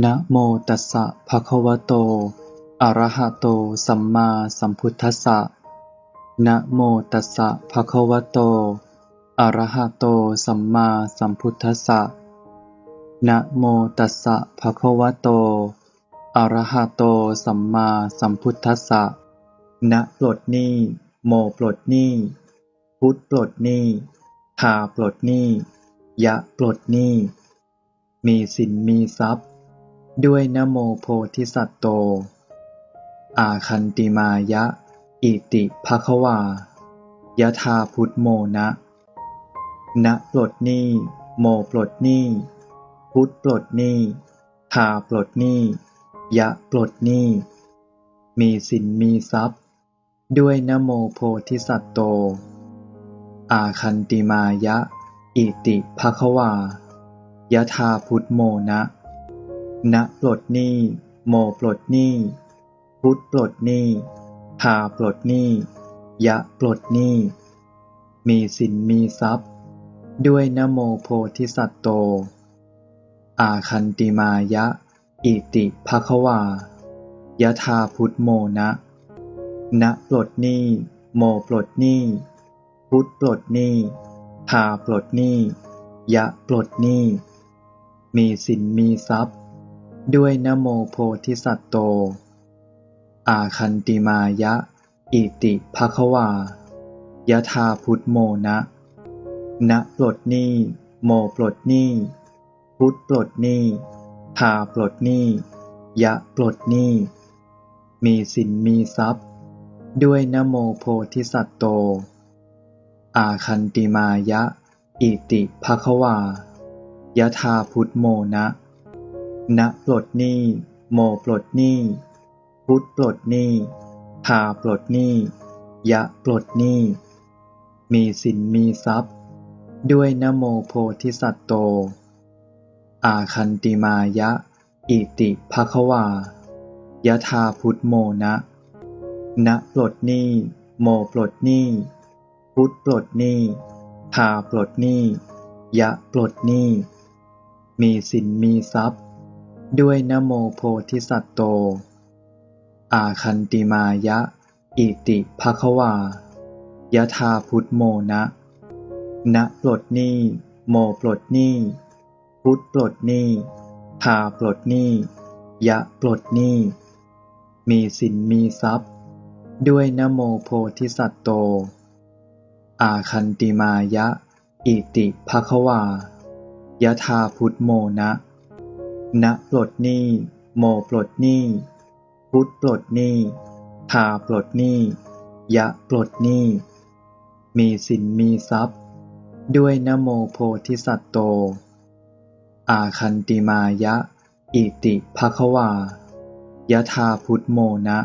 นะโมตัสสะภะคะวะโต อะระหะโต สัมมาสัมพุทธัสสะ นะโมตัสสะภะคะวะโต อะระหะโต สัมมาสัมพุทธัสสะ นะโมตัสสะภะคะวะโต อะระหะโต สัมมาสัมพุทธัสสะ นะปลดหนี้ โมปลดหนี้ พุทธปลดหนี้ทาปลดหนี้ ยะปลดหนี้ มีสินมีทรัพย์ ด้วยนะโมโพธิสัตโต อาคันติมายะ อิติภควายะธาพุทโมนะ นะปลดหนี้ โมปลดหนี้ พุทธปลดหนี้ทาปลดหนี้ ยะปลดหนี้ มีสินมีทรัพย์ ด้วยนะโมโพธิสัตโต อาคันติมายะ อิติภควายะธาพุทโมนะ นะปลดหนี้โมปลดหนี้พุทธปลดหนี้ทาปลดหนี้ยะปลดหนี้มีสินมีทรัพย์ ด้วยนะโมโพธิสัตโต อาคันติมายะ อิติภควายะธาพุทโมนะนะปลดหนี้โมปลดหนี้พุทธปลดหนี้ทาปลดหนี้ยะปลดหนี้มีสินมีทรัพย์ ด้วยนโมโพธิสัตโต อาคันติมายะ อิติภควายะธาพุทโมนะนะปลดหนี้ โมปลดหนี้ พุทธปลดหนี้ทาปลดหนี้ ยะปลดหนี้ มีสินมีทรัพย์ ด้วยนโมโพธิสัตโต อาคันติมายะ อิติภควายะธาพุทโมนะ นะปลดหนี้ โมปลดหนี้ พุทธปลดหนี้ทาปลดหนี้ ยะปลดหนี้ มีสินมีทรัพย์ ด้วยนะโมโพธิสัตว์โต อาคันติมายะ อิติภควายะธาพุทโมนะนะปลดหนี้ โมปลดหนี้ พุทธปลดหนี้ทาปลดหนี้ ยะปลดหนี้ มีสินมีทรัพย์ ด้วยนะโมโพธิสัตโต อาคันติมายะ อิติภควายะธาพุทโมนะนะปลดหนี้โมปลดหนี้พุทธปลดหนี้ทาปลดหนี้ยะปลดหนี้มีสินมีทรัพย์ ด้วยนะโมโพธิสัตโต อาคันติมายะ อิติภควายะธาพุทโมนะ นะปลดหนี้ โมปลดหนี้ พุทธปลดหนี้ทาปลดหนี้ ยะปลดหนี้ มีสินมีทรัพย์ ด้วยนะโมโพธิสัตโต อาคันติมายะ อิติภควายะธาพุทโมนะ